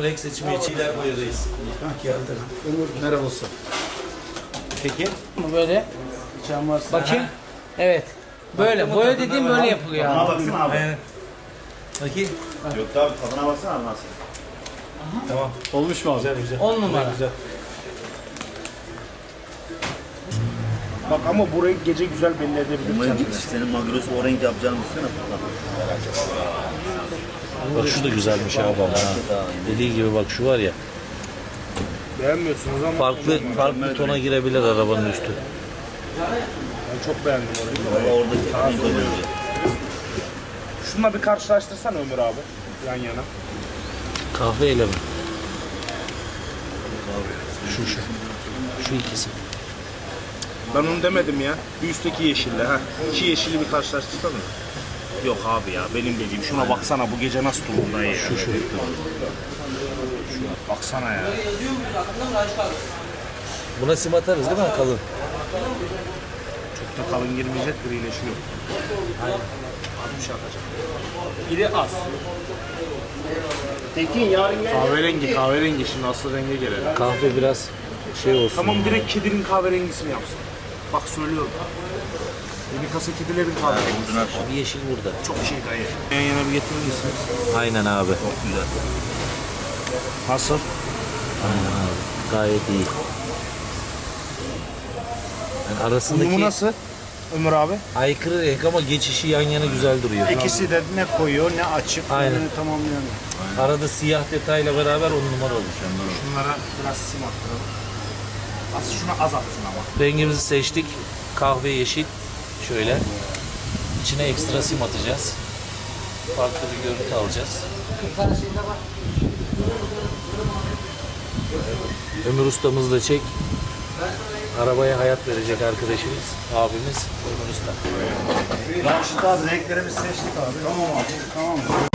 Aracımızın renk seçimi için iler boyadayız. Umur merhaba olsun. Peki. Bu böyle. Bakayım. Evet. Böyle. Boya dediğim böyle yapılıyor Tadına abi. baksana abi. Aynen. Bakayım. Yok abi tadına baksana nasıl. Tamam. Olmuş mu abi? Güzel güzel. 10 numara. Güzel. Bak ama burayı gece güzel belli edebilir Umarım senin magrosu o renk yapacağını düşünsene. Bak şu da güzelmiş abi ama. ha. Dediği gibi bak şu var ya. Beğenmiyorsunuz ama Farklı farklı tona girebilir arabanın üstü. ben çok beğendim orayı. Valla oradaki renk oluyor. Şununla bir karşılaştırsana Ömür abi. Yan yana. Kahveyle mi? Şu şu. Şu ikisi. Ben onu demedim ya. Bir üstteki yeşille ha. İki yeşili bir karşılaştırsana. Yok abi ya benim dediğim şuna baksana bu gece nasıl durumda ya. Şu şu. Baksana ya. Buna sim atarız değil mi kalın? Çok da kalın girmeyecek grileşiyor. Aynen. Az bir şey atacak. İri az. Tekin yarın gel. Kahverengi kahverengi şimdi asıl renge gelelim. Kahve biraz şey olsun. Tamam direkt kedinin kahverengisini yapsın. Bak söylüyorum. Yeni kasa kedilerin kahverengisi. Bir yeşil burada. Çok şey dayı. Yan yana bir getirir misiniz? Aynen abi. Çok güzel. Nasıl? Aynen abi. Gayet iyi. Yani arasındaki Unumu nasıl? Ömür abi. aykırı renk ama geçişi yan yana güzel duruyor. İkisi de ne koyuyor ne açık. Aynen. birbirini tamamlayan. Arada siyah detayla beraber on numara olur. Şunlara biraz sim attıralım. Aslında şunu az atsın ama. Rengimizi seçtik. Kahve yeşil. Şöyle. İçine ekstra sim atacağız. Farklı bir görüntü alacağız. Ömür ustamızı da çek. Arabaya hayat verecek arkadaşımız, abimiz Ömür Usta. Raşit abi renklerimizi seçtik abi. Tamam abi. Tamam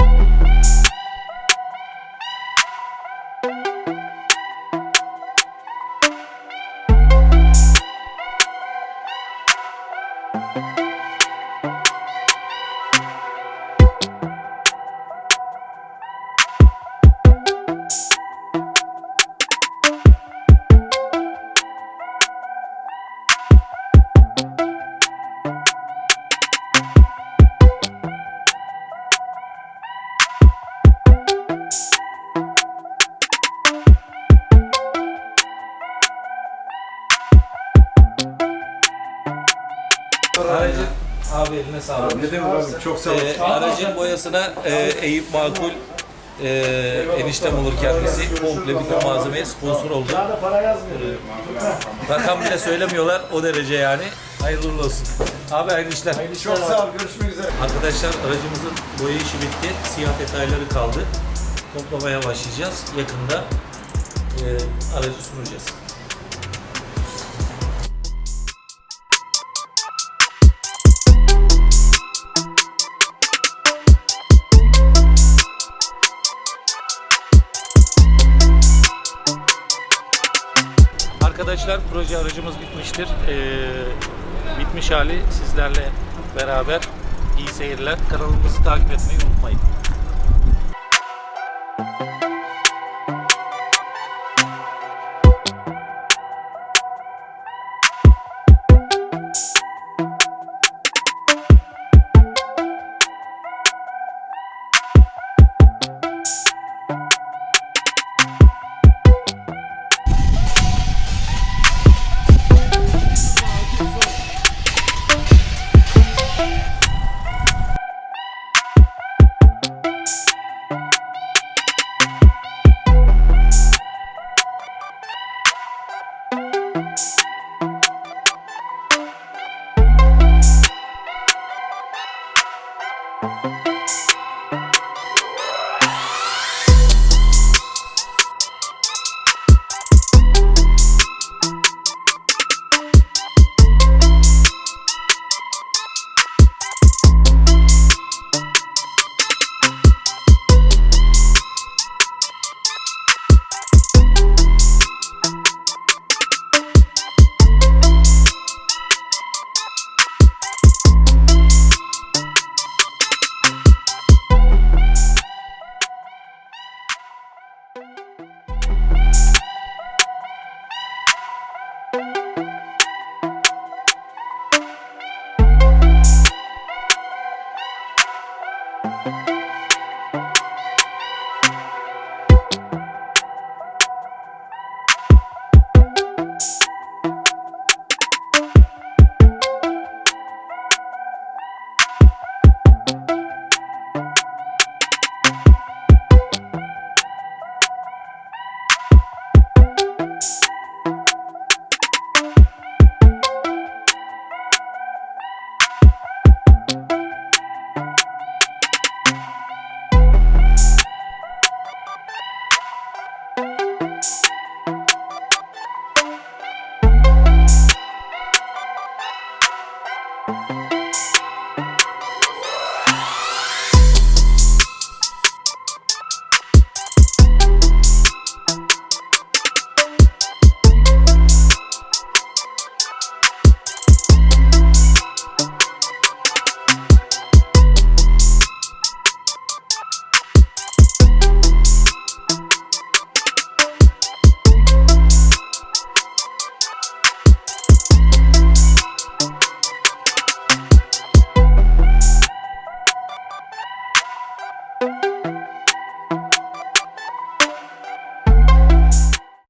Aracın abi eline sağlık. Ne demek abi çok sağ ol. Ee, aracın boyasına e, Eyüp Makul e, eniştem olur kendisi. Komple bütün malzemeye sponsor oldu. Daha para yazmıyor. Rakam bile söylemiyorlar o derece yani. Hayırlı uğurlu olsun. Abi hayırlı işler. Çok sağ ol. Görüşmek üzere. Arkadaşlar aracımızın boya işi bitti. Siyah detayları kaldı. Toplamaya başlayacağız. Yakında e, aracı sunacağız. Arkadaşlar proje aracımız bitmiştir. Ee, bitmiş hali sizlerle beraber iyi seyirler. Kanalımızı takip etmeyi unutmayın.